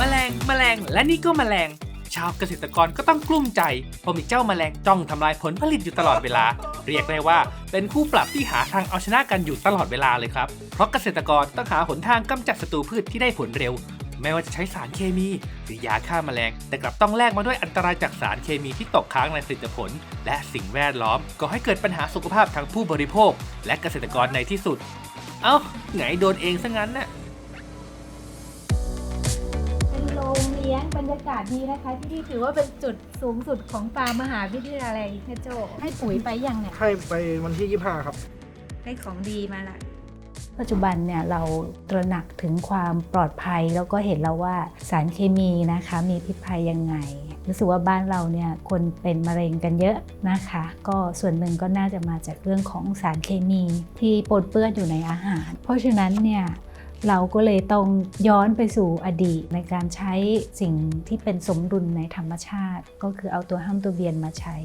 แมลงแมลงและนี่ก็แมลง ชาวเกษตรกรก็ต้องกลุ้มใจเพราะมีเจ้าแมลงจ้องทำลายผลผลิตอยู่ตลอดเวลา เรียกได้ว่าเป็นคู่ปรับที่หาทางเอาชนะกันอยู่ตลอดเวลาเลยครับ เพราะเกษตรกรต้องหาหนทางกำจัดศัตรูพืชที่ได้ผลเร็ว ไม่ว่าจะใช้สารเคมี หรือยาฆ่าแมลง แต่กลับต้องแลกมาด้วยอันตรายจากสารเคมีที่ตกค้างในผลิตผล และสิ่งแวดล้อมก็ให้เกิดปัญหาสุขภาพทั้งผู้บริโภค และเกษตรกรในที่สุด เอ้าไงโดนเองซะงั้นน่ะ ป็นโรงเลี้ยงบรรยากาศดีนะคะ ที่นี่ถือว่าเป็นจุดสูงสุดของฟาร์มมหาวิทยาลัยนะโจให้ปุ๋ยไปยังเนี่ยให้ไปวันที่ 25 ครับ ได้ของดีมาละปัจจุบันเนี่ยเราตระหนักถึงความปลอดภัยแล้วก็เห็นแล้วว่าสารเคมีนะคะ มีพิษภัยยังไง รู้สึกว่าบ้านเราเนี่ยคนเป็นมะเร็งกันเยอะนะคะ ก็ส่วนหนึ่งก็น่าจะมาจากเรื่องของสารเคมีที่ปนเปื้อนอยู่ในอาหาร เพราะฉะนั้นเนี่ย เราก็เลยต้องย้อนไปสู่อดีตในการใช้สิ่งที่เป็นสมดุลในธรรมชาติ ก็คือเอาตัวห้ามตัวเบียนมาใช้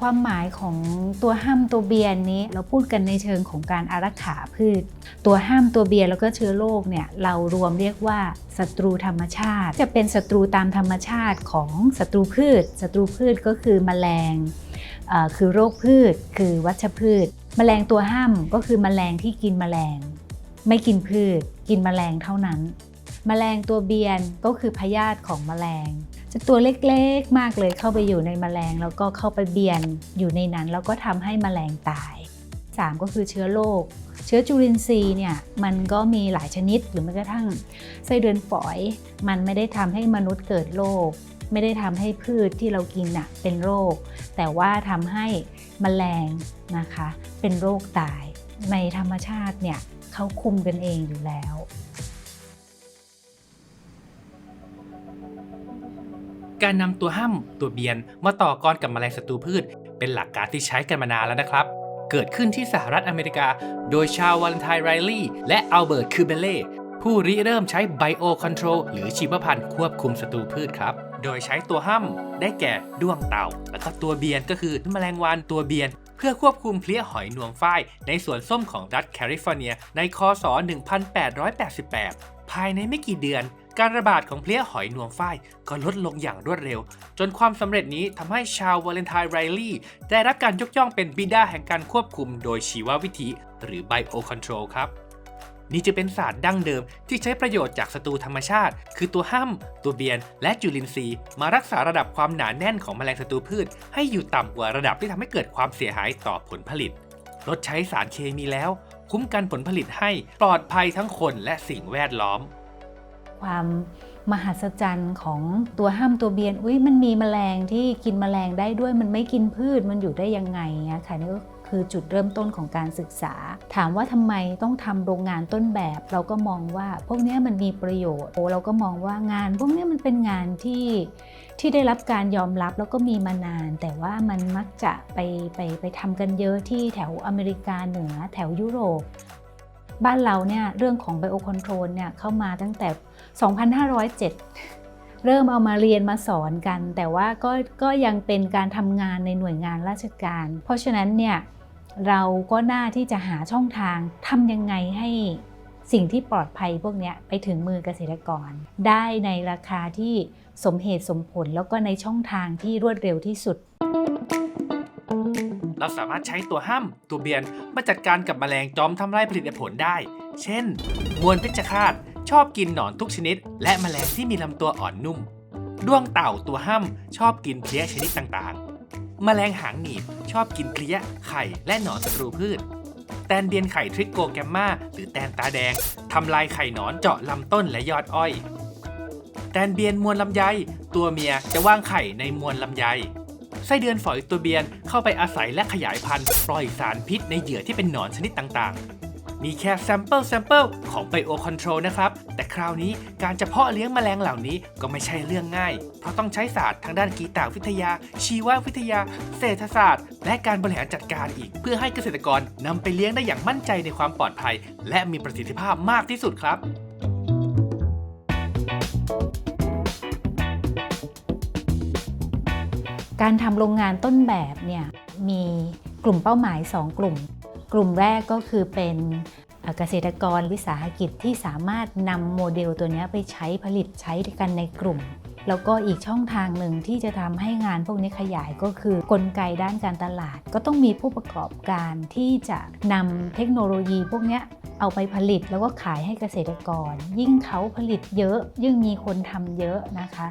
ความหมายของตัวห้ามตัวเบียนนี้เราพูดกันในเชิงของการอารักขาพืช ตัวห้ามตัวเบียร์แล้วก็เชื้อโรคเนี่ยเรารวมเรียกว่าศัตรูธรรมชาติ จะเป็นศัตรูตามธรรมชาติของศัตรูพืชศัตรูพืชก็คือแมลงคือโรคพืช คือวัชพืช แมลงตัวห้ามก็คือแมลงที่กินแมลง ไม่กินพืช กินแมลงเท่านั้นแมลงตัวเบียนก็คือพยาธิของแมลง จะตัวเล็กๆมากเลยเข้าไปอยู่ในแมลง แล้วก็เข้าไปเบียนอยู่ในนั้น แล้วก็ทำให้แมลงตาย 3 ก็คือเชื้อโรคเชื้อจุลินทรีย์เนี่ยมันก็มีหลายชนิดหรือแม้กระทั่งไส้เดือนฝอย มันไม่ได้ทำให้มนุษย์เกิดโรคไม่ได้ทำให้พืชที่เรากินน่ะเป็นโรค แต่ว่าทำให้แมลงนะคะเป็นโรคตายในธรรมชาติเนี่ย เขาคุมกันเองอยู่แล้ว การนำตัวห้ำตัวเบียนมาต่อกรกับแมลงศัตรูพืช เป็นหลักการที่ใช้กันมานานแล้วนะครับ เกิดขึ้นที่สหรัฐอเมริกา โดยชาววาเลนไทน์ไรลี่และอัลเบิร์ตคูเบเล่ผู้ริเริ่มใช้ไบโอคอนโทรลหรือชีวพันธุ์ควบคุมศัตรูพืชครับ โดยใช้ตัวห้ำได้แก่ด้วงเต่า แล้วก็ตัวเบียนก็คือแมลงวันตัวเบียน พื่อควบคุมเพลี้ยหอยนวมฝ้ายในสวนส้มของรัฐแคลิฟอร์เนีย ในคศ 1888 ภายในไม่กี่เดือน การระบาดของเพลี้ยหอยนวมฝ้ายก็ลดลงอย่างรวดเร็ว จนความสำเร็จนี้ทำให้ชาววาเลนไทน์ไรลี่ได้รับการยกย่องเป็นบิดาแห่งการควบคุมโดยชีววิธี หรือไบโอคอนโทรลครับ นี่จะเป็นศาสตร์ดั้งเดิมที่ใช้ประโยชน์จากศัตรูธรรมชาติ คือตัวห้ำตัวเบียน และจุลินทรีย์ มารักษาระดับความหนาแน่นของแมลงศัตรูพืช ให้อยู่ต่ำกว่าระดับที่ทำให้เกิดความเสียหายต่อผลผลิต ลดใช้สารเคมีแล้ว คุ้มกันผลผลิตให้ปลอดภัยทั้งคนและสิ่งแวดล้อม ความมหัศจรรย์ของตัวห้ามตัวเบียน อุ้ยมันมีแมลงที่กินแมลงได้ด้วย มันไม่กินพืช มันอยู่ได้ยังไงเนี่ยค่ะนี่ก็ คือจุดเริ่มต้นของการศึกษา ถามว่าทำไมต้องทำโรงงานต้นแบบ เราก็มองว่าพวกนี้มันมีประโยชน์โอ้เราก็มองว่างาน พวกนี้มันเป็นงานที่ที่ได้รับการยอมรับแล้วก็มีมานาน แต่ว่ามันมักจะไปไปไปทำกันเยอะที่แถวอเมริกาเหนือแถวยุโรปบ้านเราเนี่ยเรื่องของไบโอคอนโทรลเนี่ยเข้ามาตั้งแต่ 2507 เริ่มเอามาเรียนมาสอนกัน แต่ว่าก็ก็ยังเป็นการทำงานในหน่วยงานราชการ เพราะฉะนั้นเนี่ย เราก็น่าที่จะหาช่องทางทำยังไงให้สิ่งที่ปลอดภัยพวกนี้ไปถึงมือเกษตรกร ได้ในราคาที่สมเหตุสมผลแล้วก็ในช่องทางที่รวดเร็วที่สุด เราสามารถใช้ตัวห้ำตัวเบียนมาจัดการกับแมลงจอมทำลายผลิตผลได้ เช่น มวลเพชฌฆาตชอบกินหนอนทุกชนิด และแมลงที่มีลำตัวอ่อนนุ่ม ด้วงเต่าตัวห้ำชอบกินเพลี้ยชนิดต่างๆ แมลงหางหนีบชอบกินเกลี้ย ไข่และหนอนศัตรูพืช แตนเบียนไข่ทริกโกแกมมาหรือแตนตาแดงทำลายไข่หนอนเจาะลำต้นและยอดอ้อย แตนเบียนมวลลำไย ตัวเมียจะวางไข่ในมวลลำไยไส้เดือนฝอยตัวเบียนเข้าไปอาศัยและขยายพันธุ์ปล่อยสารพิษในเหยื่อที่เป็นหนอนชนิดต่างๆ มีแค่แซมเปิลแซมเปิลของไบโอคอนโทรลนะครับ แต่คราวนี้การจะเพาะเลี้ยงแมลงเหล่านี้ก็ไม่ใช่เรื่องง่าย เพราะต้องใช้ศาสตร์ทางด้านกีตาวิทยา ชีววิทยา เศรษฐศาสตร์ และการบริหารจัดการอีก เพื่อให้เกษตรกรนำไปเลี้ยงได้อย่างมั่นใจในความปลอดภัย และมีประสิทธิภาพมากที่สุดครับการทำโรงงานต้นแบบเนี่ยมีกลุ่มเป้าหมาย 2 กลุ่ม กลุ่มแรกก็คือเป็นเกษตรกรวิสาหกิจที่สามารถนำโมเดลตัวนี้ไปใช้ผลิตใช้กันในกลุ่ม แล้วก็อีกช่องทางหนึ่งที่จะทำให้งานพวกนี้ขยายก็คือกลไกด้านการตลาด ก็ต้องมีผู้ประกอบการที่จะนำเทคโนโลยีพวกนี้เอาไปผลิตแล้วก็ขายให้เกษตรกร ยิ่งเขาผลิตเยอะ ยิ่งมีคนทำเยอะนะคะ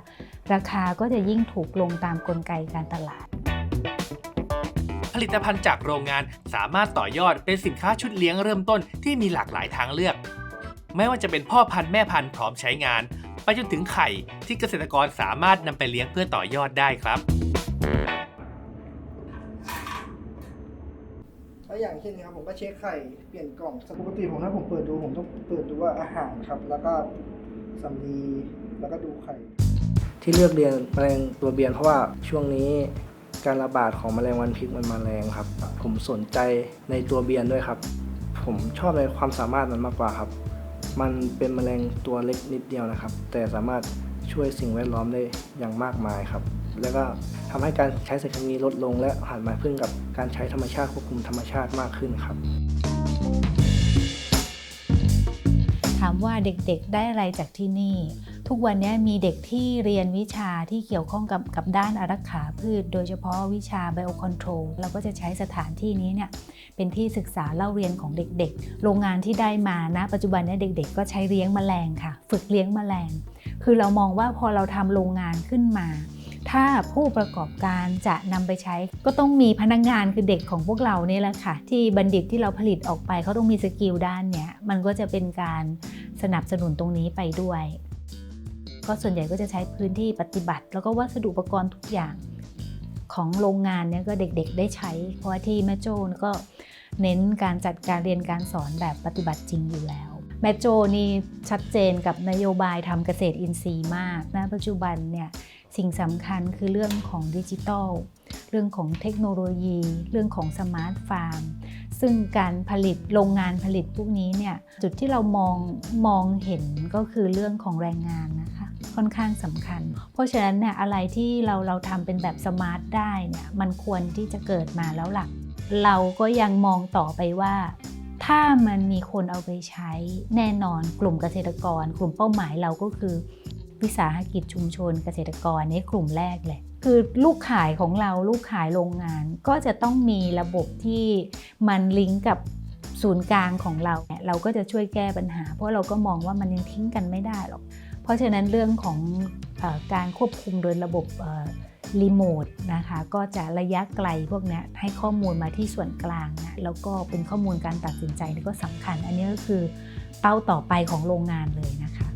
ราคาก็จะยิ่งถูกลงตามกลไกการตลาด ลิตภัณฑ์จากโรงงาน สามารถต่อยอดเป็นสินค้าชุดเลี้ยงเริ่มต้นที่มีหลากหลายทางเลือก ไม่ว่าจะเป็นพ่อพันธุ์แม่พันธุ์พร้อมใช้งาน ไปจนถึงไข่ที่เกษตรกรสามารถนำไปเลี้ยงเพื่อต่อยอดได้ครับแล้วอย่างเช่นนะครับผมก็เช็คไข่เปลี่ยนกล่องปกติผมถ้าผมเปิดดูผมต้องเปิดดูว่าอาหารครับ แล้วก็สำลีแล้วก็ดูไข่ที่เลือกเรียนแมลงตัวเบียนเพราะว่าช่วงนี้ การระบาดของแมลงวันพิษมันมาแรงครับ ผมสนใจในตัวเบียนด้วยครับ ผมชอบในความสามารถมันมากกว่าครับ มันเป็นแมลงตัวเล็กนิดเดียวนะครับ แต่สามารถช่วยสิ่งแวดล้อมได้อย่างมากมายครับ แล้วก็ทำให้การใช้สารเคมีลดลง และหันมาพึ่งกับการใช้ธรรมชาติควบคุมธรรมชาติมากขึ้นครับ ถามว่าเด็กๆได้อะไรจากที่นี่ ทุกวันนี้มีเด็กที่เรียนวิชาที่เกี่ยวข้องกับกับด้านอารักขาพืช โดยเฉพาะวิชา biocontrol เราก็จะใช้สถานที่นี้เนี่ยเป็นที่ศึกษาเล่าเรียนของเด็กๆ โรงงานที่ได้มานะ ปัจจุบันเนี้เด็ก ๆ ก็ใช้เลี้ยงแมลงค่ะ ฝึกเลี้ยงแมลง คือเรามองว่าพอเราทำโรงงานขึ้นมาถ้าผู้ประกอบการจะนำไปใช้ ก็ต้องมีพนักงานคือเด็กของพวกเราเนี่ยแหละค่ะ ที่บัณฑิตที่เราผลิตออกไปเขาต้องมีสกิลด้านเนี้ยมันก็จะเป็นการสนับสนุนตรงนี้ไปด้วย ก็ส่วนใหญ่ก็จะใช้พื้นที่ปฏิบัติ แล้วก็วัสดุอุปกรณ์ทุกอย่างของโรงงานเนี่ยก็เด็กๆได้ใช้ เพราะว่าที่แม่โจ้ก็เน้นการจัดการเรียนการสอนแบบปฏิบัติจริงอยู่แล้ว แม่โจ้นี่ชัดเจนกับนโยบายทำเกษตรอินทรีย์มากนะปัจจุบันเนี่ยสิ่งสำคัญคือเรื่องของดิจิทัล เรื่องของเทคโนโลยี เรื่องของสมาร์ทฟาร์ม ซึ่งการผลิตโรงงานผลิตพวกนี้เนี่ยจุดที่เรามองมองเห็นก็คือเรื่องของแรงงานนะคะ ค่อนข้างสำคัญ เพราะฉะนั้นเนี่ยอะไรที่เราเราทำเป็นแบบสมาร์ทได้เนี่ยมันควรที่จะเกิดมาแล้วหล่ะเราก็ยังมองต่อไปว่า ถ้ามันมีคนเอาไปใช้แน่นอนกลุ่มเกษตรกร กลุ่มเป้าหมายเราก็คือ วิสาหกิจชุมชนเกษตรกรนี่กลุ่มแรกเลยคือลูกขายของเราลูกขายโรงงาน ก็จะต้องมีระบบที่มันลิงก์กับศูนย์กลางของเรา เราก็จะช่วยแก้ปัญหา เพราะเราก็มองว่ามันยังทิ้งกันไม่ได้หรอก ราะฉะนั้นเรื่องของอการควบคุมโดยระบบรีโมทนะคะก็จะระยะไกลพวกนี้ให้ข้อมูลมาที่ส่วนกลางนะแล้วก็เป็นข้อมูลการตัดสินใจนี่ก็สำคัญ อันนี้ก็คือเป้าต่อไปของโรงงานเลยนะคะ